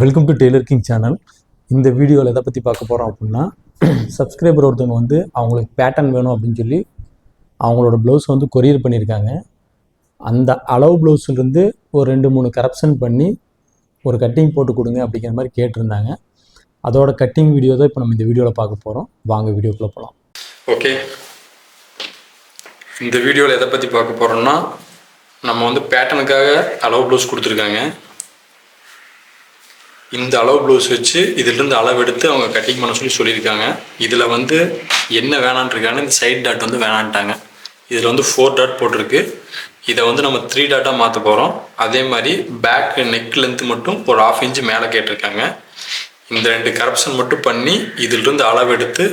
Welcome to tailor king channel இந்த வீடியோவில் எதை பற்றி பார்க்க போகிறோம் அப்படின்னா சப்ஸ்கிரைபர் ஒருத்தவங்க வந்து அவங்களுக்கு பேட்டர்ன் வேணும் அப்படின்னு சொல்லி அவங்களோட ப்ளவுஸ் வந்து கொரியர் பண்ணியிருக்காங்க. அந்த அளவு ப்ளவுஸ்லேருந்து ஒரு ரெண்டு மூணு கரப்ஷன் பண்ணி ஒரு கட்டிங் போட்டு கொடுங்க அப்படிங்கிற மாதிரி கேட்டிருந்தாங்க. அதோட கட்டிங் வீடியோ தான் இப்போ நம்ம இந்த வீடியோவில் பார்க்க போகிறோம் வாங்க வீடியோக்குள்ளே போகலாம் ஓகே இந்த வீடியோவில் எதை பற்றி பார்க்க போகிறோம்னா நம்ம வந்து பேட்டனுக்காக அளவு ப்ளவுஸ் கொடுத்துருக்காங்க. இந்த அளவு ப்ளவுஸ் வச்சு இதிலிருந்து அளவு எடுத்து அவங்க கட்டிங் பண்ண சொல்லி சொல்லியிருக்காங்க. இதில் வந்து என்ன வேணான்ட்ருக்காங்க இந்த சைட் டாட் வந்து வேணான்ட்டாங்க. இதில் வந்து ஃபோர் டாட் போட்டிருக்கு. இதை வந்து நம்ம த்ரீ டாட்டாக மாற்ற போகிறோம் அதே மாதிரி பேக் நெக் லென்த் மட்டும் ஒரு ஆஃப் இன்ச்சு மேலே கேட்டிருக்காங்க. இந்த ரெண்டு கரப்ஷன் மட்டும் பண்ணி இதிலிருந்து அளவு எடுத்து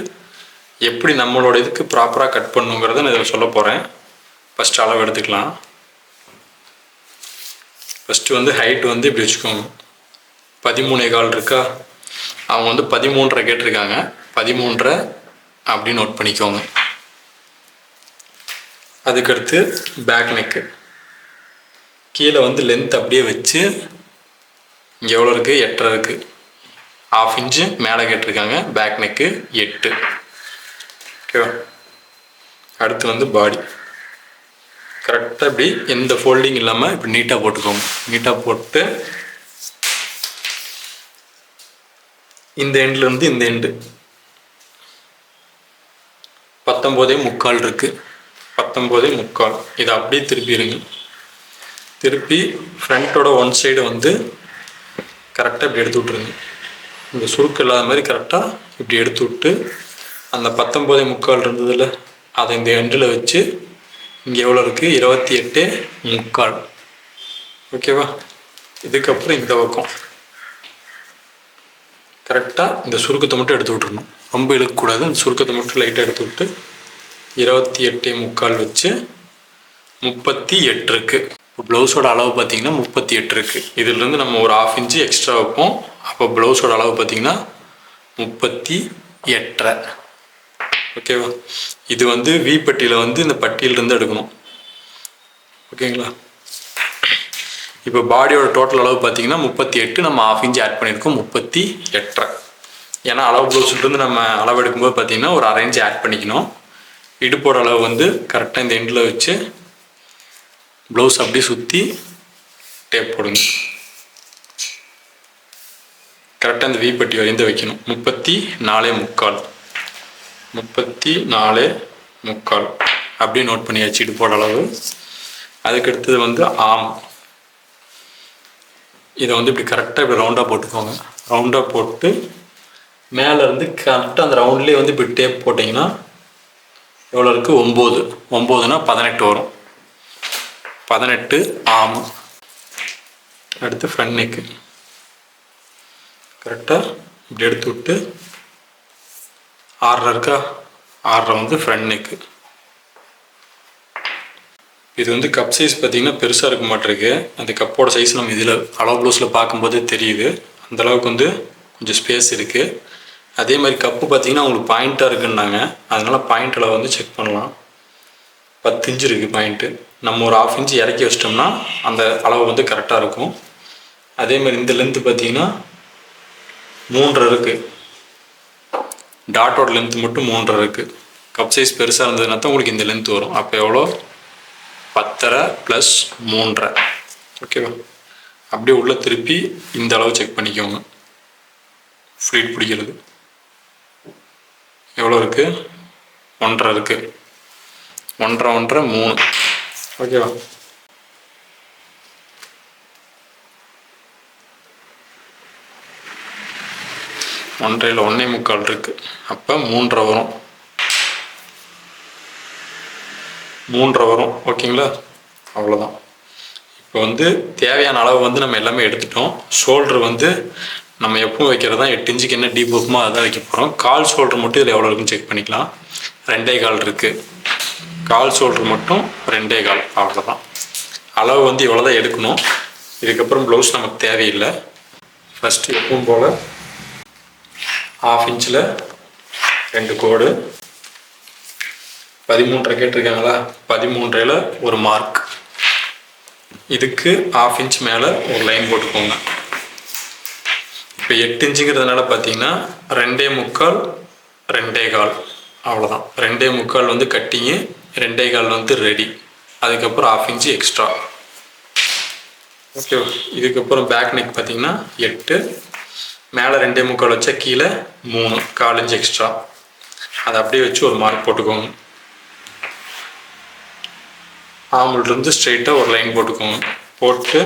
எப்படி நம்மளோட இதுக்கு ப்ராப்பராக கட் பண்ணுங்கிறத நான் இதில் சொல்ல போகிறேன் ஃபஸ்ட்டு அளவு எடுத்துக்கலாம். ஃபஸ்ட்டு வந்து ஹைட் வந்து இப்படி வச்சுக்கோங்க. பதிமூணே கால் இருக்கா? அவங்க வந்து பதிமூன்றரை கேட்டிருக்காங்க. பதிமூன்றரை அப்படி நோட் பண்ணிக்கோங்க. அதுக்கடுத்து பேக் நெக்கு கீழே வந்து லென்த் அப்படியே வச்சு இங்கே எவ்வளோ இருக்குது எட்டரை இருக்குது ஆஃப் இன்ச்சு மேலே கேட்டிருக்காங்க. பேக் நெக்கு எட்டு. ஓகேவா அடுத்து வந்து பாடி கரெக்டாக இப்படி எந்த ஃபோல்டிங் இல்லாமல் இப்படி நீட்டாக போட்டுக்கோங்க. நீட்டாக போட்டு இந்த எண்ட்ல இருந்து இந்த எண்டு பத்தொம்போதே முக்கால் இருக்கு. பத்தொம்போதே முக்கால். இதை அப்படியே திருப்பிடுங்க திருப்பி ஃப்ரண்ட்டோட ஒன் சைடு வந்து கரெக்டாக இப்படி எடுத்து விட்ருங்க இந்த சுருக்கு இல்லாத மாதிரி கரெக்டாக இப்படி எடுத்து விட்டு அந்த பத்தொம்போதே முக்கால் இருந்ததில் அதை இந்த எண்டில் வச்சு இங்கே எவ்வளோ இருக்குது இருபத்தி எட்டு முக்கால். ஓகேவா இதுக்கப்புறம் இந்த பக்கம். கரெக்டாக இந்த சுருக்கத்தை மட்டும் எடுத்து விட்டுருணும் ரொம்ப இழுக்கக்கூடாது. அந்த சுருக்கத்தை மட்டும் லைட்டாக எடுத்து விட்டு இருபத்தி எட்டே முக்கால் வச்சு முப்பத்தி எட்டு இருக்குது இப்போ ப்ளவுஸோட அளவு பார்த்தீங்கன்னா முப்பத்தி எட்டு இருக்குது இதுலேருந்து நம்ம ஒரு ஆஃப் இன்ச்சு எக்ஸ்ட்ரா வைப்போம். அப்போ ப்ளவுஸோட அளவு பார்த்தீங்கன்னா முப்பத்தி எட்டரை. ஓகேவா இது வந்து வி பட்டியில் வந்து இந்த பட்டியிலிருந்து எடுக்கணும். ஓகேங்களா இப்போ பாடியோட டோட்டல் அளவு பார்த்தீங்கன்னா முப்பத்தி எட்டு நம்ம ஆஃப் இன்ச் ஆட் பண்ணியிருக்கோம் முப்பத்தி எட்டரை. ஏன்னா அளவு ப்ளவுஸ்லேருந்து நம்ம அளவு எடுக்கும்போது பார்த்தீங்கன்னா ஒரு அரை இன்ச் ஆட் பண்ணிக்கணும். இடுப்போட அளவு வந்து கரெக்டாக இந்த எண்டில் வச்சு ப்ளவுஸ் அப்படியே சுற்றி டேப் போடுங்க கரெக்டாக இந்த வீப்பட்டி வரைந்து வைக்கணும். முப்பத்தி நாலே முக்கால். முப்பத்தி நாலு முக்கால். அப்படியே நோட் பண்ணியாச்சு இடுப்போட அளவு. அதுக்கடுத்தது வந்து ஆம் இதை வந்து இப்படி கரெக்டாக இப்படி ரவுண்டாக போட்டுக்கோங்க. ரவுண்டாக போட்டு மேலேருந்து கரெக்டாக அந்த ரவுண்ட்லேயே வந்து இப்படி டேப் போட்டிங்கன்னா எவ்வளோ இருக்குது ஒம்பது ஒம்போதுனா பதினெட்டு வரும். பதினெட்டு ஆம் அடுத்து ஃப்ரண்ட் நெக்கு கரெக்டாக இப்படி எடுத்து விட்டு ஆறரை இருக்கா? ஆறரை வந்து ஃப்ரண்ட் நெக்கு இது வந்து கப் சைஸ் பார்த்தீங்கன்னா பெருசாக இருக்க மாட்டிருக்கு. அந்த கப்போட சைஸ் நம்ம இதில் அளவு ப்ளவுஸில் பார்க்கும்போது தெரியுது. அந்த அளவுக்கு வந்து கொஞ்சம் ஸ்பேஸ் இருக்குது அதே மாதிரி கப்பு பார்த்தீங்கன்னா உங்களுக்கு பாயிண்ட்டாக இருக்குன்னாங்க. அதனால் பாயிண்ட் அளவு வந்து செக் பண்ணலாம். பத்து இன்ச்சு இருக்குது பாயிண்ட்டு நம்ம ஒரு ஆஃப் இன்ச்சு இறக்கி வச்சிட்டோம்னா அந்த அளவு வந்து கரெக்டாக இருக்கும். அதே மாதிரி இந்த லென்த்து பார்த்தீங்கன்னா மூன்றரை இருக்குது டாட்டோட லென்த் மட்டும் மூன்றரை இருக்குது கப் சைஸ் பெருசாக இருந்ததுனா தான் உங்களுக்கு இந்த லென்த் வரும். அப்போ எவ்வளோ பத்தரை ப்ளஸ் மூன்றரை. ஓகேவா அப்படியே உள்ளே திருப்பி இந்த அளவு செக் பண்ணிக்கோங்க. ஃப்ளீட் பிடிக்கிறது. எவ்வளோ இருக்குது ஒன்றரை இருக்குது ஒன்றரை ஒன்றரை மூணு. ஓகேவா ஒன்றையில் ஒன்றே முக்கால் இருக்குது அப்போ மூன்றரை வரும். மூன்றரை வரும் ஓகேங்களா? அவ்வளோதான் இப்போ வந்து தேவையான அளவு வந்து நம்ம எல்லாமே எடுத்துட்டோம். ஷோல்டர் வந்து நம்ம எப்பவும் வைக்கிறது தான் எட்டு இன்ச்சுக்கு என்ன டீப் வைக்குமோ அதான் வைக்க போகிறோம் கால் ஷோல்டர் மட்டும் இதில் எவ்வளோ இருக்குன்னு செக் பண்ணிக்கலாம். ரெண்டே கால் இருக்குது கால் ஷோல்டர் மட்டும் ரெண்டே கால் அவ்வளோதான் அளவு வந்து இவ்வளோ தான் எடுக்கணும். இதுக்கப்புறம் ப்ளவுஸ் நமக்கு தேவையில்லை. ஃபஸ்ட்டு எப்பவும் போல் ஆஃப் இன்ச்சில் ரெண்டு கோடு. பதிமூன்றரை கேட்டிருக்காங்களா? பதிமூன்றையில் ஒரு மார்க் இதுக்கு ஆஃப் இன்ச் மேலே ஒரு லைன் போட்டுக்கோங்க. இப்போ எட்டு இன்ச்சுங்கிறதுனால பார்த்தீங்கன்னா ரெண்டே முக்கால் ரெண்டே கால். அவ்வளோதான் ரெண்டே முக்கால் வந்து கட்டிங்கு ரெண்டே கால் வந்து ரெடி அதுக்கப்புறம் ஆஃப் இன்ச்சு எக்ஸ்ட்ரா ஓகே இதுக்கப்புறம் பேக் நெக் பார்த்தீங்கன்னா எட்டு. மேலே ரெண்டே முக்கால் வச்சா கீழே மூணு. கால் இன்ச்சு எக்ஸ்ட்ரா அதை அப்படியே வச்சு ஒரு மார்க் போட்டுக்கோங்க. ஆம்புலேருந்து ஸ்ட்ரெயிட்டாக ஒரு லைன் போட்டுக்கோங்க. போட்டு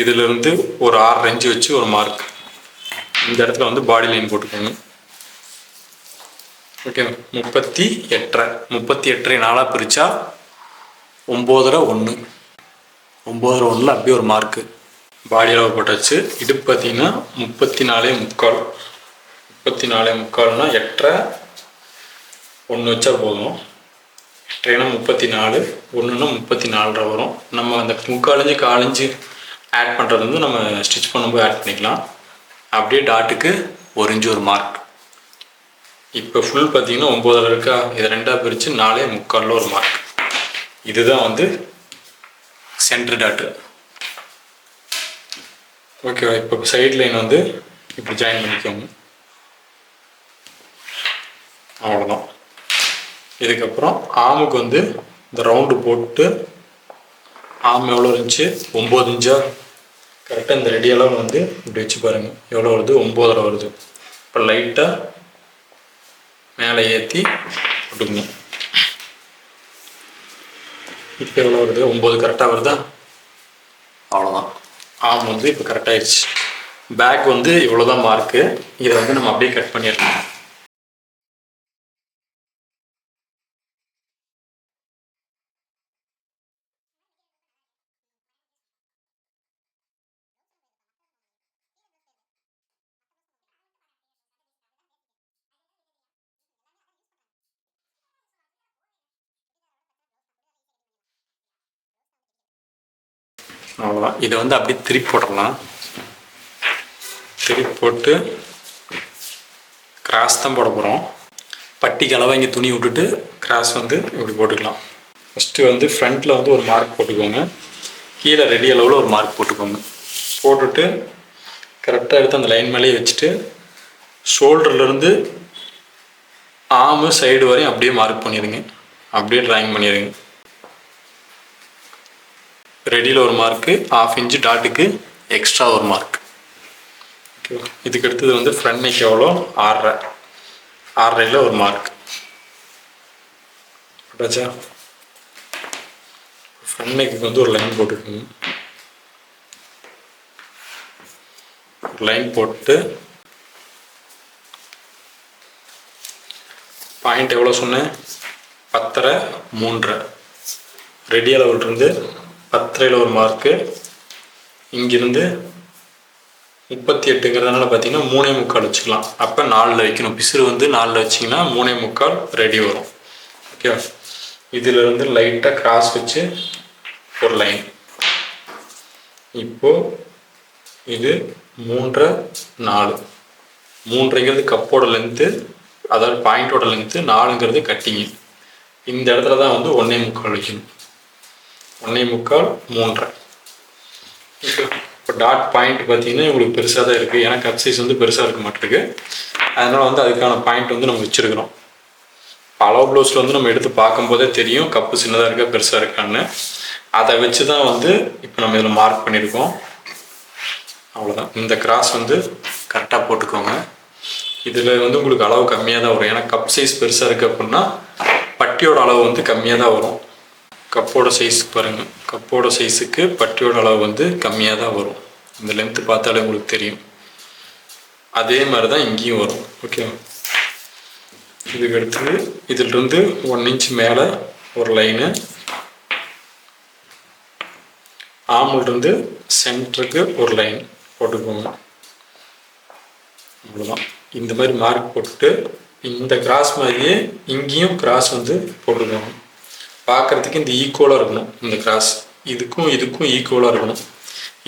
இதிலிருந்து ஒரு ஆறு இன்ச்சு வச்சு ஒரு மார்க் இந்த இடத்துல வந்து பாடி லைன் போட்டுக்கோங்க. ஓகே முப்பத்தி எட்டரை. முப்பத்தி எட்டரை நாளாக பிரித்தா ஒம்போதரை ஒன்று ஒம்போதரை ஒன்றில் அப்படியே ஒரு மார்க்கு பாடி அளவு போட்டாச்சு. இது பார்த்தீங்கன்னா முப்பத்தி நாலே முக்கால். முப்பத்தி நாலே முக்கால்னால் எட்டரை ஒன்று வச்சா போதும். ட்ரெயினும் முப்பத்தி நாலு ஒன்றுன்னா முப்பத்தி நாலரை வரும். நம்ம அந்த முக்காலஞ்சு காலஞ்சு ஆட் பண்ணுறது வந்து நம்ம ஸ்டிச் பண்ணும்போது ஆட் பண்ணிக்கலாம். அப்படியே டாட்டுக்கு ஒரு இன்ச்சு ஒரு மார்க் இப்போ ஃபுல் பார்த்தீங்கன்னா ஒம்போதில் இருக்கா? இதை ரெண்டாக பிரித்து நாலே முக்காலில் ஒரு மார்க் இதுதான் வந்து சென்ட்ரு டாட்டு ஓகேவா இப்போ சைட் லைன் வந்து இப்படி ஜாயின் பண்ணிக்கோங்க. அவ்வளோதான் இதுக்கப்புறம் ஆமுக்கு வந்து இந்த ரவுண்டு போட்டு ஆம் எவ்வளோ இருந்துச்சு? ஒம்பது இன்ச்சா கரெக்டாக இந்த ரெடி அளவு வந்து இப்படி வச்சு பாருங்கள் எவ்வளோ வருது? ஒம்போதரை வருது. இப்போ லைட்டாக மேலே ஏற்றி போட்டுக்கணும் இப்போ எவ்வளோ வருது? ஒம்பது கரெக்டாக வருதா? அவ்வளோதான் ஆம் வந்து இப்போ கரெக்டாகிடுச்சு பேக் வந்து இவ்வளோ தான் மார்க்கு இதை வந்து நம்ம அப்படியே கட் பண்ணிடலாம். அவ்வளோதான் இதை வந்து அப்படியே திருப்பி போட்டுடலாம் திருப்பி போட்டு கிராஸ் தான் போட போகிறோம் பட்டிக்கு அளவாக இங்கே துணி விட்டுட்டு கிராஸ் வந்து இப்படி போட்டுக்கலாம். ஃபஸ்ட்டு வந்து ஃப்ரண்ட்டில் வந்து ஒரு மார்க் போட்டுக்கோங்க. கீழே ரெடி அளவில் ஒரு மார்க் போட்டுக்கோங்க. போட்டுட்டு கரெக்டாக எடுத்து அந்த லைன் மேலேயே வச்சுட்டு ஷோல்டர்லேருந்து ஆமு சைடு வரையும் அப்படியே மார்க் பண்ணிடுங்க. அப்படியே ட்ராயிங் பண்ணிடுங்க. ரெடியில் ஒரு மார்க்கு ஆஃப் இன்ச்சு டாட்டுக்கு எக்ஸ்ட்ரா ஒரு மார்க். ஓகேவா இதுக்கு அடுத்தது வந்து ஃப்ரண்ட் நெக் எவ்வளோ? ஆறரை. ஆறரையில் ஒரு மார்க். போட்டாச்சா ஃப்ரண்ட் நெக்கு வந்து ஒரு லைன் போட்டுக்கணும் ஒரு லைன் போட்டு பாயிண்ட் எவ்வளோ சொன்னேன்? பத்தரை மூன்றரை. ரெடி அளவுலேருந்து பத்தரையில் ஒரு மார்க்கு. இங்கிருந்து முப்பத்தி எட்டுங்கிறதுனால பார்த்தீங்கன்னா மூணே முக்கால் வச்சுக்கலாம். அப்போ நாலில் வைக்கணும். பிசுறு வந்து நாலில் வச்சிங்கன்னா மூணே முக்கால் ரெடி வரும். ஓகே இதிலிருந்து லைட்டாக கிராஸ் வச்சு ஒரு லைன் இப்போ இது மூன்றரை நாலு. மூன்றைங்கிறது கப்போட லென்த்து அதாவது பாயிண்டோட லென்த்து நாலுங்கிறது கட்டிங்கு இந்த இடத்துல தான் வந்து ஒன்றே முக்கால் வைக்கணும். ஒன்றே முக்கால் மூன்றரை. இப்போ டாட் பாயிண்ட் பார்த்தீங்கன்னா உங்களுக்கு பெருசாக தான் இருக்குது ஏன்னா கப் சைஸ் வந்து பெருசாக இருக்க மாட்டிருக்கு. அதனால் வந்து அதுக்கான பாயிண்ட் வந்து நம்ம வச்சுருக்கிறோம். அளவு ப்ளவுஸில் வந்து நம்ம எடுத்து பார்க்கும்போதே தெரியும். கப்பு சின்னதாக இருக்கா பெருசாக இருக்கான்னு. அதை வச்சு தான் வந்து இப்போ நம்ம இதில் மார்க் பண்ணியிருக்கோம். அவ்வளோதான் இந்த கிராஸ் வந்து கரெக்டாக போட்டுக்கோங்க. இதில் வந்து உங்களுக்கு அளவு கம்மியாக தான் வரும். ஏன்னா கப் சைஸ் பெருசாக இருக்குது அப்படின்னா பட்டியோட அளவு வந்து கம்மியாக தான் வரும். கப்போட சைஸுக்கு பாருங்கள் கப்போட சைஸுக்கு பட்டியோட அளவு வந்து கம்மியாக தான் வரும். இந்த லென்த்து பார்த்தாலே உங்களுக்கு தெரியும். அதே மாதிரி தான் இங்கேயும் வரும். ஓகேவா இதுக்கு அடுத்தது இதிலிருந்து ஒன் இன்ச் மேலே ஒரு லைனு ஆமிலிருந்து சென்டருக்கு ஒரு லைன் போட்டுக்கோங்க. அவ்வளோதான் இந்த மாதிரி மார்க் போட்டுட்டு இந்த கிராஸ் மாதிரியே இங்கேயும் கிராஸ் வந்து போட்டுக்கோங்க. பார்க்குறதுக்கு இந்த ஈக்குவலாக இருக்கணும். இந்த கிராஸ் இதுக்கும் இதுக்கும் ஈக்குவலாக இருக்கணும்.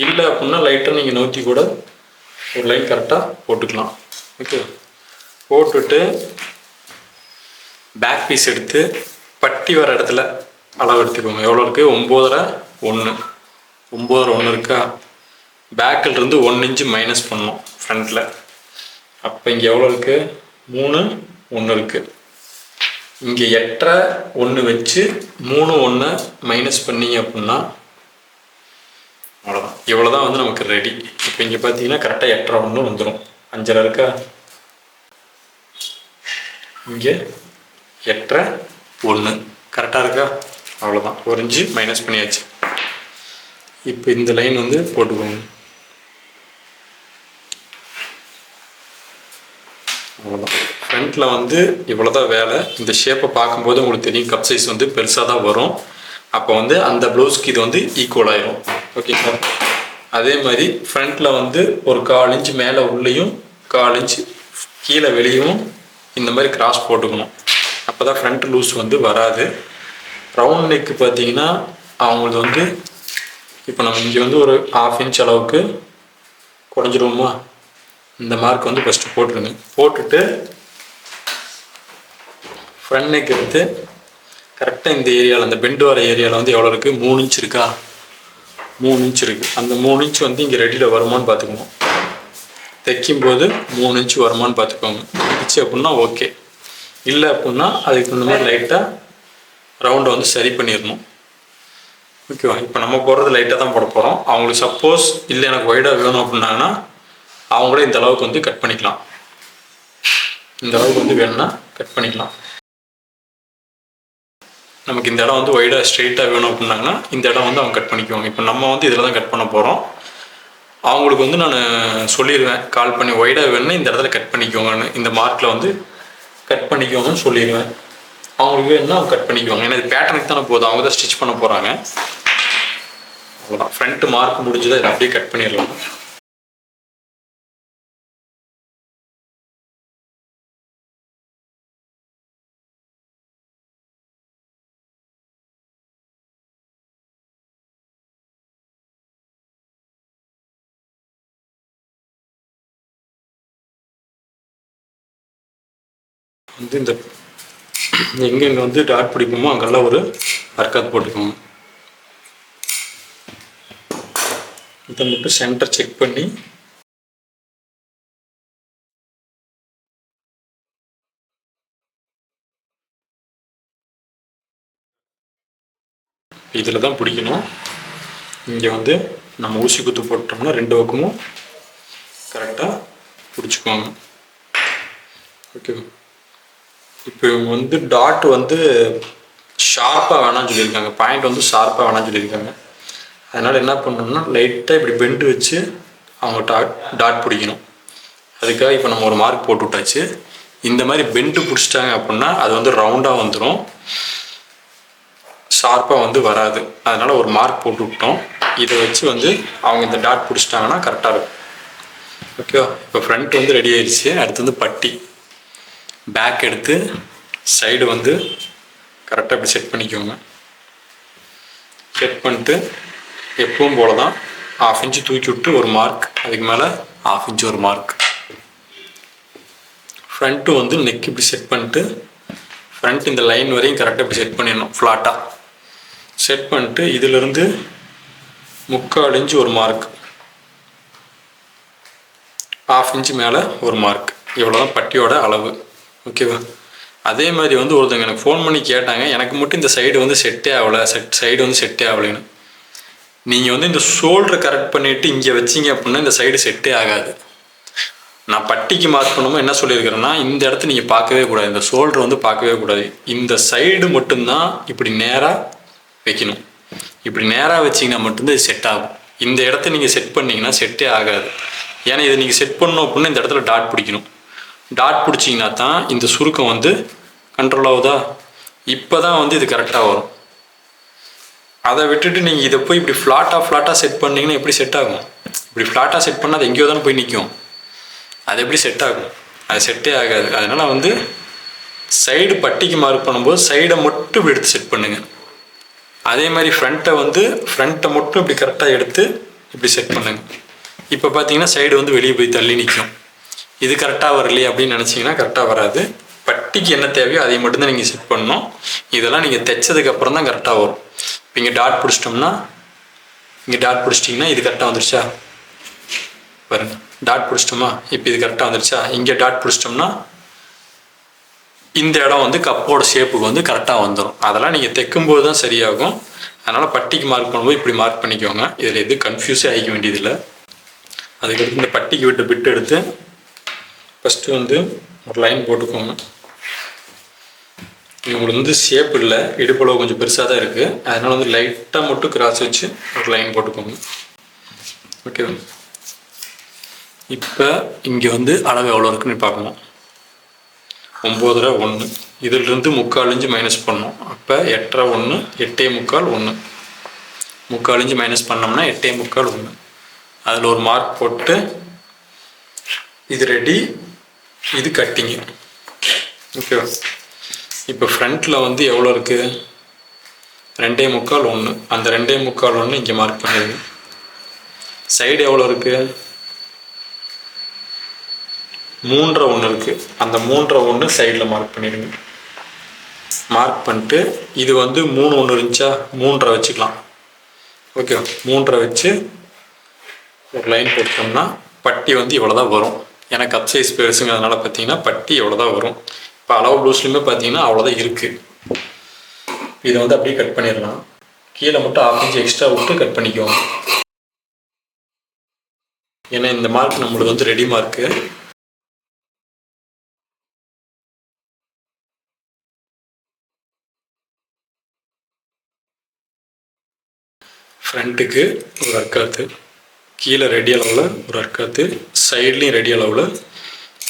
இல்லை அப்படின்னா லைட்டாக நீங்கள் நோத்தி கூட ஒரு லைன் கரெக்டாக போட்டுக்கலாம். ஓகே போட்டுட்டு பேக் பீஸ் எடுத்து பட்டி வர இடத்துல அளவு எடுத்துக்கோங்க. எவ்வளோ இருக்குது ஒம்போதரை ஒன்று ஒம்போதரை ஒன்று இருக்கா? பேக்கில் இருந்து ஒன் இன்ச்சு மைனஸ் பண்ணணும் ஃப்ரண்ட்டில் அப்போ இங்கே எவ்வளோ இருக்குது மூணு ஒன்று இருக்குது இங்கே எட்டரை ஒன்று வச்சு மூணு ஒன்று மைனஸ் பண்ணிங்க அப்படின்னா அவ்வளோதான் இவ்வளோ தான் வந்து நமக்கு ரெடி இப்போ இங்கே பார்த்தீங்கன்னா கரெக்டாக எட்டரை ஒன்று வந்துடும் அஞ்சரை இருக்கா? இங்கே எட்டரை ஒன்று கரெக்டாக இருக்கா? அவ்வளோதான் ஒரு இன்ச்சு மைனஸ் பண்ணியாச்சு. இப்போ இந்த லைன் வந்து போட்டுக்கோங்க அவ்வளோதான் ஃப்ரண்ட்டில் வந்து இவ்வளோ தான் வேலை. இந்த ஷேப்பை பார்க்கும்போது உங்களுக்கு தெரியும் கப் சைஸ் வந்து பெருசாக தான் வரும். அப்போ வந்து அந்த ப்ளவுஸ்க்கு இது வந்து ஈக்குவல் ஆயிரும். ஓகே சார் அதே மாதிரி ஃப்ரண்ட்டில் வந்து ஒரு கால் இன்ச் மேலே உள்ளேயும் கால் இன்ச் கீழே வெளியும் இந்த மாதிரி கிராஸ் போட்டுக்கணும். அப்போ தான் ஃப்ரண்ட் லூஸ் வந்து வராது. ரவுண்ட் நெக்கு பார்த்தீங்கன்னா அவங்களது வந்து இப்போ நம்ம இங்கே வந்து ஒரு ஹாஃப் இன்ச் அளவுக்கு குறைஞ்சிருவோமா? இந்த மார்க் வந்து ஃபஸ்ட்டு போட்டுருங்க. போட்டுட்டு ஃப்ரண்ட் நெக் எடுத்து கரெக்டாக இந்த ஏரியாவில் அந்த பெண்டு வர ஏரியாவில் வந்து எவ்வளோ இருக்குது மூணு இன்ச் இருக்கா? மூணு இன்ச் இருக்குது அந்த மூணு இன்ச் வந்து இங்கே ரெடியில் வருமான்னு பார்த்துக்கணும் தைக்கும்போது மூணு இன்ச் வருமான்னு பார்த்துக்கோங்க. இருந்துச்சு அப்படின்னா ஓகே இல்லை அப்படின்னா அதுக்கு தகுந்த மாதிரி லைட்டாக ரவுண்டை வந்து சரி பண்ணிடணும். ஓகேவா இப்போ நம்ம போடுறது லைட்டாக தான் போட போகிறோம் அவங்களுக்கு சப்போஸ் இல்லை எனக்கு ஒய்டாக வேணும் அப்படின்னாங்கன்னா அவங்களே இந்த அளவுக்கு வந்து கட் பண்ணிக்கலாம். இந்த அளவுக்கு வந்து வேணும்னா கட் பண்ணிக்கலாம். நமக்கு இந்த இடம் வந்து ஒய்டாக ஸ்ட்ரெயிட்டாக வேணும் அப்படின்னாங்கன்னா இந்த இடம் வந்து அவங்க கட் பண்ணிக்குவாங்க. இப்போ நம்ம வந்து இதில் தான் கட் பண்ண போகிறோம் அவங்களுக்கு வந்து நான் சொல்லிடுவேன் கால் பண்ணி ஒய்டாக வேணும்னா இந்த இடத்துல கட் பண்ணிக்கோங்கன்னு இந்த மார்க்கில் வந்து கட் பண்ணிக்கோங்கன்னு சொல்லிடுவேன் அவங்களுக்கு வேணும்னா அவங்க கட் பண்ணிக்குவாங்க. ஏன்னா இது பேட்டர்னுக்கு தானே போதும் அவங்க தான் ஸ்டிச் பண்ண போகிறாங்க அவ்வளோதான் ஃப்ரண்ட் மார்க் முடிஞ்சதை இதை அப்படியே கட் பண்ணிடலாம். வந்து இந்த எங்கெங்கே வந்து டாட் பிடிக்குமோ அங்கெல்லாம் ஒரு வர்க்காத் போட்டுக்கணும். இதை மட்டும் சென்டர் செக் பண்ணி இதில் தான் பிடிக்கணும். இங்கே வந்து நம்ம ஊசி குத்து போட்டோம்னா ரெண்டு பக்கமும் கரெக்டாக பிடிச்சிக்குவாங்க. ஓகே இப்போ இவங்க வந்து டாட் வந்து ஷார்ப்பாக வேணாம்னு சொல்லியிருக்காங்க. பாயிண்ட் வந்து ஷார்ப்பாக வேணாம்னு சொல்லியிருக்காங்க. அதனால் என்ன பண்ணணும்னா லைட்டாக இப்படி பெண்டு வச்சு அவங்க டாட் டாட் பிடிக்கணும். அதுக்காக இப்போ நம்ம ஒரு மார்க் போட்டு விட்டாச்சு இந்த மாதிரி பெண்டு பிடிச்சிட்டாங்க அப்படின்னா அது வந்து ரவுண்டாக வந்துடும் ஷார்ப்பாக வந்து வராது. அதனால் ஒரு மார்க் போட்டு விட்டோம் இதை வச்சு வந்து அவங்க இந்த டாட் பிடிச்சிட்டாங்கன்னா கரெக்டாக இருக்கும். ஓகேவா இப்போ ஃப்ரண்ட் வந்து ரெடி ஆயிடுச்சு. அடுத்து வந்து பட்டி. பேக் எடுத்து சைடு வந்து கரெக்டாக இப்படி செட் பண்ணிக்கோங்க. செட் பண்ணிட்டு எப்பவும் போல தான் ஆஃப் இன்ச்சு தூக்கி விட்டு ஒரு மார்க் அதுக்கு மேலே ஆஃப் இன்ச் ஒரு மார்க் ஃப்ரண்ட்டு வந்து நெக் இப்படி செட் பண்ணிட்டு ஃப்ரண்ட் இந்த லைன் வரையும் கரெக்டாக இப்படி செட் பண்ணிடணும் ஃப்ளாட்டாக செட் பண்ணிட்டு இதிலிருந்து முக்கால் இன்ச்சு ஒரு மார்க் ஆஃப் இன்ச்சு மேலே ஒரு மார்க் இவ்வளோ தான் பட்டியோட அளவு. ஓகேவா? அதே மாதிரி வந்து ஒருத்தவங்க எனக்கு ஃபோன் பண்ணி கேட்டாங்க எனக்கு மட்டும் இந்த சைடு வந்து செட்டே ஆகலை செட் சைடு வந்து செட்டே ஆகலைன்னு. நீங்கள் வந்து இந்த ஷோல்டரை கரெக்ட் பண்ணிவிட்டு இங்கே வச்சீங்க அப்படின்னா இந்த சைடு செட்டே ஆகாது. நான் பட்டிக்கு மார்க் பண்ணும்போது என்ன சொல்லியிருக்கிறேன்னா இந்த இடத்த நீங்கள் பார்க்கவே கூடாது. இந்த ஷோல்டர் வந்து பார்க்கவே கூடாது. இந்த சைடு மட்டும்தான் இப்படி நேராக வைக்கணும். இப்படி நேராக வச்சிங்கன்னா மட்டும்தான் இது செட் ஆகும். இந்த இடத்த நீங்கள் செட் பண்ணிங்கன்னா செட்டே ஆகாது. ஏன்னா இதை நீங்கள் செட் பண்ணணும் அப்படின்னா இந்த இடத்துல டாட் பிடிக்கணும். டாட் பிடிச்சிங்கன்னா தான் இந்த சுருக்கம் வந்து கண்ட்ரோல் ஆகுதா? இப்போ தான் வந்து இது கரெக்டாக வரும். அதை விட்டுட்டு நீங்கள் இதை போய் இப்படி ஃப்ளாட்டாக ஃப்ளாட்டாக செட் பண்ணிங்கன்னா எப்படி செட் ஆகும்? இப்படி ஃப்ளாட்டாக செட் பண்ணால் அது எங்கேயோ தானே போய் நிற்கும். அது எப்படி செட் ஆகும்? அது செட்டே ஆகாது. அதனால் வந்து சைடு பட்டிக்கு மார்க் பண்ணும்போது சைடை மட்டும் இப்படி எடுத்து செட் பண்ணுங்கள் அதே மாதிரி ஃப்ரண்ட்டை வந்து ஃப்ரண்ட்டை மட்டும் இப்படி கரெக்டாக எடுத்து இப்படி செட் பண்ணுங்க. இப்போ பார்த்தீங்கன்னா சைடு வந்து வெளியே போய் தள்ளி நிற்கும். இது கரெக்டாக வரலையே அப்படின்னு நினச்சிங்கன்னா கரெக்டாக வராது. பட்டிக்கு என்ன தேவையோ அதை மட்டும்தான் நீங்கள் செட் பண்ணணும். இதெல்லாம் நீங்கள் தைச்சதுக்கப்புறம் தான் கரெக்டாக வரும். இப்போ இங்கே டாட் பிடிச்சிட்டோம்னா இங்கே டாட் பிடிச்சிட்டிங்கன்னா இது கரெக்டாக வந்துருச்சா? பாருங்க டாட் பிடிச்சிட்டோமா? இப்போ இது கரெக்டாக வந்துருச்சா? இங்கே டாட் பிடிச்சிட்டோம்னா இந்த இடம் வந்து கப்போட ஷேப்புக்கு வந்து கரெக்டாக வந்துடும் அதெல்லாம் நீங்கள் தைக்கும்போது தான் சரியாகும். அதனால் பட்டிக்கு மார்க் பண்ணும்போது இப்படி மார்க் பண்ணிக்கோங்க. இதில் எதுவும் கன்ஃபியூஸே ஆகிக்க வேண்டியதில்லை. அதுக்கடுத்து இந்த பட்டிக்கு விட்டு பிட்டு எடுத்து ஃபஸ்ட்டு வந்து ஒரு லைன் போட்டுக்கோங்க. இது உங்களுக்கு வந்து ஷேப் இல்லை இடுப்பளவு கொஞ்சம் பெருசாக தான் இருக்குது அதனால் வந்து லைட்டாக மட்டும் கிராஸ் வச்சு ஒரு லைன் போட்டுக்கோங்க. ஓகேவா இப்போ இங்கே வந்து அளவு எவ்வளோ இருக்குன்னு பார்க்கணும் ஒம்போதரை ஒன்று இதிலிருந்து முக்கால் இன்ச்சு மைனஸ் பண்ணோம் அப்போ எட்டரை ஒன்று எட்டே முக்கால் ஒன்று முக்கால் மைனஸ் பண்ணோம்னா எட்டே முக்கால் ஒன்று அதில் ஒரு மார்க் போட்டு இது ரெடி இது கட்டிங்கு ஓகேவா இப்போ ஃப்ரண்ட்டில் வந்து எவ்வளோ இருக்குது ரெண்டே முக்கால் ஒன்று அந்த ரெண்டே முக்கால் ஒன்று இங்கே மார்க் பண்ணிடுங்க சைடு எவ்வளோ இருக்குது மூன்றரை ஒன்று இருக்குது அந்த மூன்றரை ஒன்று சைடில் மார்க் பண்ணிடுங்க. மார்க் பண்ணிட்டு இது வந்து மூணு ஒன்று இருந்துச்சா? மூன்றரை வச்சுக்கலாம். ஓகே மூன்றரை வச்சு ஒரு லைன் போட்டோம்னா பட்டி வந்து இவ்வளோ தான் வரும். ஏன்னா கப் சைஸ் பெருசுங்கிறதுனால பார்த்தீங்கன்னா பட்டி எவ்வளோதான் வரும். இப்போ அளவு ப்ளூஸ்லையுமே பார்த்தீங்கன்னா அவ்வளோதான் இருக்குது இதை வந்து அப்படியே கட் பண்ணிடலாம். கீழே மட்டும் ஆஃப் இன்ச் எக்ஸ்ட்ரா விட்டு கட் பண்ணிக்குவோம். ஏன்னா இந்த மார்க் நம்மளுக்கு வந்து ரெடி மார்க்கு ஃப்ரண்ட்டுக்கு ஒரு அர்க்காத்து கீழே ரெடி அளவில் ஒரு அர்க்காத்து சைட்லேயும் ரெடி அளவில்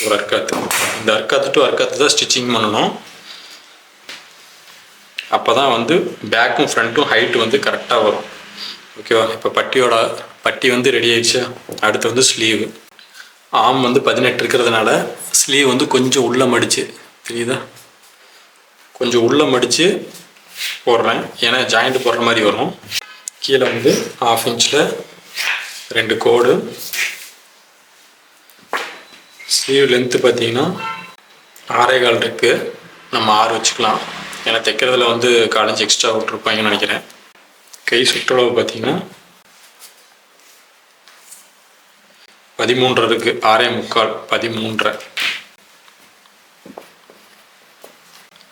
ஒரு அர்க்காத்து. இந்த அர்க்காத்து டு அர்க்காத்து தான் ஸ்டிச்சிங் பண்ணணும். அப்போ தான் வந்து பேக்கும் ஃப்ரண்ட்டும் ஹைட்டு வந்து கரெக்டாக வரும். ஓகேவா இப்போ பட்டியோட பட்டி வந்து ரெடி ஆயிடுச்சு? அடுத்து வந்து ஸ்லீவு ஆம் வந்து பதினெட்டு இருக்கிறதுனால ஸ்லீவ் வந்து கொஞ்சம் உள்ளே மடிச்சு தெரியுதா? கொஞ்சம் உள்ளே மடித்து போடுறேன். ஏன்னா ஜாயிண்ட் போடுற மாதிரி வரும். கீழே வந்து ஆஃப் இன்ச்சில் ரெண்டு கோடு. ஸ்லீவ் லென்த்து பார்த்தீங்கன்னா ஆறே கால் இருக்குது நம்ம ஆறு வச்சுக்கலாம். ஏன்னா தைக்கிறதுல வந்து காலேஜ் எக்ஸ்ட்ரா விட்ருப்பாங்கன்னு நினைக்கிறேன். கை சுற்றளவு பார்த்தீங்கன்னா பதிமூன்று இருக்குது ஆறே முக்கால் பதிமூன்றரை.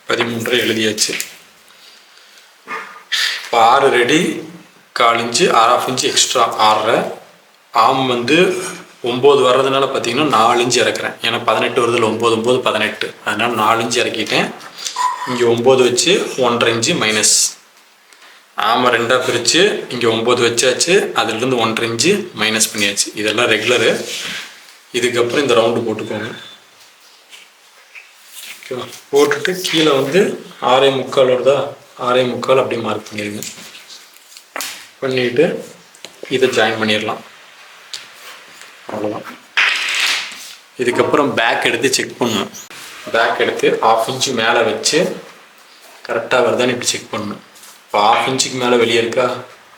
பதிமூன்றரை எழுதியாச்சு. இப்போ ஆறு ரெடி கால் இன்ச்சு ஆறு ஆஃப் இன்ச்சு எக்ஸ்ட்ரா ஆறரை. ஆம் வந்து ஒம்பது வர்றதுனால பார்த்தீங்கன்னா நாலஞ்சு இறக்குறேன். ஏன்னா பதினெட்டு வருதில் ஒம்பது ஒம்பது பதினெட்டு. அதனால் நாலு இறக்கிட்டேன். இங்கே ஒம்பது வச்சு ஒன்றரை இன்ச்சு மைனஸ் ஆமாம் ரெண்டாக பிரித்து இங்கே ஒம்பது வச்சாச்சு. அதுலேருந்து ஒன்றரை இஞ்சு மைனஸ் பண்ணியாச்சு. இதெல்லாம் ரெகுலரு இதுக்கப்புறம் இந்த ரவுண்டு போட்டுக்கோங்க. ஓகேவா போட்டுட்டு கீழே வந்து ஆறே முக்கால் வருதா? ஆறே முக்கால் அப்படியே மார்க் பண்ணிடுங்க. பண்ணிவிட்டு இதை ஜாயின் பண்ணிடலாம். அவ்வளோதான் இதுக்கப்புறம் பேக் எடுத்து செக் பண்ணணும். பேக் எடுத்து ஆஃப் இன்ச்சு மேலே வச்சு கரெக்டாக வருதான்னு இப்படி செக் பண்ணணும். இப்போ ஆஃப் இன்ச்சுக்கு மேலே வெளியே இருக்கா?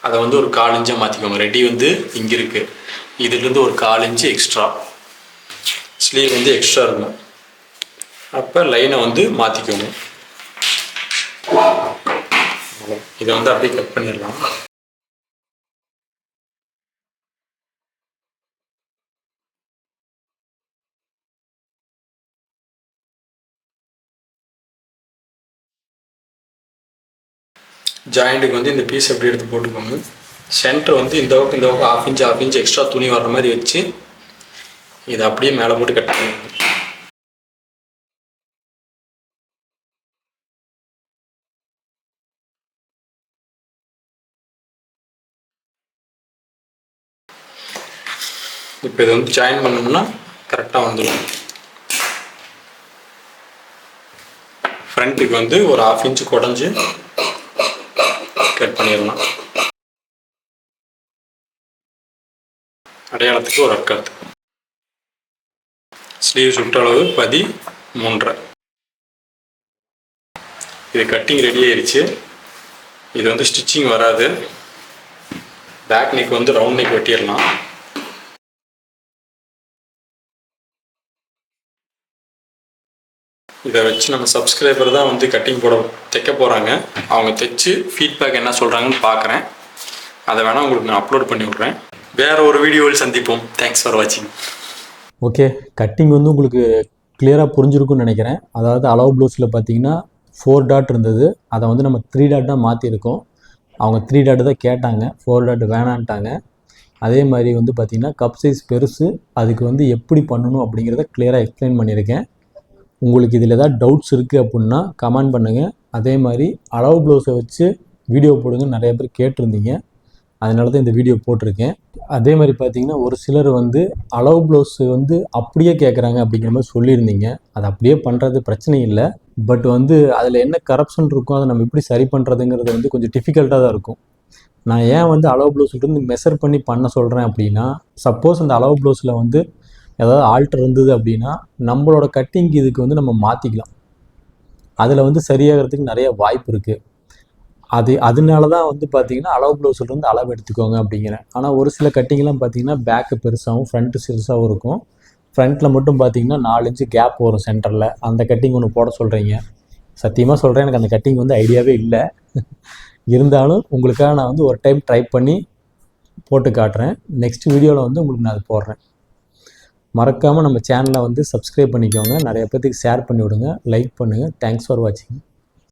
அதை வந்து ஒரு கால் இன்ச்சாக மாற்றிக்கோங்க ரெடி வந்து இங்கே இருக்குது இதுலேருந்து ஒரு கால் இன்ச்சு எக்ஸ்ட்ரா ஸ்லீவ் வந்து எக்ஸ்ட்ரா இருக்கும் அப்போ லைனை வந்து மாற்றிக்கோங்க இதை வந்து அப்படியே கட் பண்ணிடலாம். ஜாயிண்ட்டுக்கு வந்து இந்த பீஸ் எப்படி எடுத்து போட்டுக்கோங்க. சென்டர் வந்து இந்த பக்கம் இந்த பக்கம் half inch half inch extra துணி வர்ற மாதிரி வச்சு இதை அப்படியே மேலே போட்டு கட் பண்ணுங்க இப்போ இதை வந்து ஜாயின் பண்ணோம்னா கரெக்டாக வந்துடும். ஃப்ரண்ட்டுக்கு வந்து ஒரு ஆஃப் இன்ச்சு குடஞ்சி கட் பண்ணிடலாம் அடையாளத்துக்கு ஒரு அக்காத்து ஸ்லீவ் சுற்றளவு பதி மூன்றரை இது கட்டிங் ரெடி ஆயிடுச்சு இது வந்து ஸ்டிச்சிங் வராது. பேக் நெக் வந்து ரவுண்ட் நெக் வெட்டிடலாம். இதை வச்சு நம்ம சப்ஸ்கிரைபர் தான் வந்து கட்டிங் போட தைக்க போகிறாங்க அவங்க தைச்சு ஃபீட்பேக் என்ன சொல்கிறாங்கன்னு பார்க்குறேன் அதை வேணால் உங்களுக்கு நான் அப்லோட் பண்ணி விட்றேன். வேறு ஒரு வீடியோவில் சந்திப்போம். தேங்க்ஸ் ஃபார் வாட்சிங் ஓகே கட்டிங் வந்து உங்களுக்கு கிளியராக புரிஞ்சிருக்கும்னு நினைக்கிறேன். அதாவது அளவு ப்ளவுஸில் பார்த்தீங்கன்னா ஃபோர் டாட் இருந்தது. அதை வந்து நம்ம த்ரீ டாட்டாக மாற்றிருக்கோம் அவங்க த்ரீ டாட் தான் கேட்டாங்க. ஃபோர் டாட் வேணான்ட்டாங்க. அதே மாதிரி வந்து பார்த்திங்கன்னா கப் சைஸ் பெருசு. அதுக்கு வந்து எப்படி பண்ணணும் அப்படிங்கிறத கிளியராக எக்ஸ்பிளைன் பண்ணியிருக்கேன். உங்களுக்கு இதில் ஏதாவது டவுட்ஸ் இருக்குது அப்படின்னா கமெண்ட் பண்ணுங்கள் அதே மாதிரி அளவு ப்ளவுஸை வச்சு வீடியோ போடுங்க. நிறைய பேர் கேட்டிருந்தீங்க. அதனால தான் இந்த வீடியோ போட்டிருக்கேன். அதே மாதிரி பார்த்தீங்கன்னா ஒரு சிலர் வந்து அளவு ப்ளவுஸ் வந்து அப்படியே கேட்குறாங்க அப்படிங்கிற மாதிரி சொல்லியிருந்தீங்க. அது அப்படியே பண்ணுறது பிரச்சனை இல்லை. பட் வந்து அதில் என்ன கரப்ஷன் இருக்கும் அதை நம்ம எப்படி சரி பண்ணுறதுங்கிறது வந்து கொஞ்சம் டிஃபிகல்ட்டாக தான் இருக்கும். நான் ஏன் வந்து அளவு ப்ளவுஸ் வந்து மெஷர் பண்ணி பண்ண சொல்கிறேன் அப்படின்னா சப்போஸ் அந்த அளவு ப்ளவுஸில் வந்து ஏதாவது ஆல்டர் இருந்தது அப்படின்னா நம்மளோட கட்டிங் இதுக்கு வந்து நம்ம மாற்றிக்கலாம் அதில் வந்து சரியாகிறதுக்கு நிறைய வாய்ப்பு இருக்குது அது அதனால தான் வந்து பார்த்தீங்கன்னா அளவு ப்ளவுஸில் இருந்து அளவு எடுத்துக்கோங்க அப்படிங்கிறேன். ஆனால் ஒரு சில கட்டிங்லாம் பார்த்தீங்கன்னா பேக்கு பெருசாகவும் ஃப்ரண்ட்டு சிறுசாகவும் இருக்கும். ஃப்ரண்ட்டில் மட்டும் பார்த்தீங்கன்னா நாலு இன்ச்சு கேப் வரும் சென்டரில் அந்த கட்டிங் ஒன்று போட சொல்கிறீங்க சத்தியமாக சொல்கிறேன் எனக்கு அந்த கட்டிங் வந்து ஐடியாவே இல்லை. இருந்தாலும் உங்களுக்காக நான் வந்து ஒரு டைம் ட்ரை பண்ணி போட்டு காட்டுறேன். நெக்ஸ்ட் வீடியோவில் வந்து உங்களுக்கு நான் அது போடுறேன். மறக்காமல் நம்ம சேனலை வந்து சப்ஸ்கிரைப் பண்ணிக்கோங்க. நிறைய பேர்த்துக்கு ஷேர் பண்ணி விடுங்க லைக் பண்ணுங்கள் தேங்க்ஸ் ஃபார் வாட்சிங்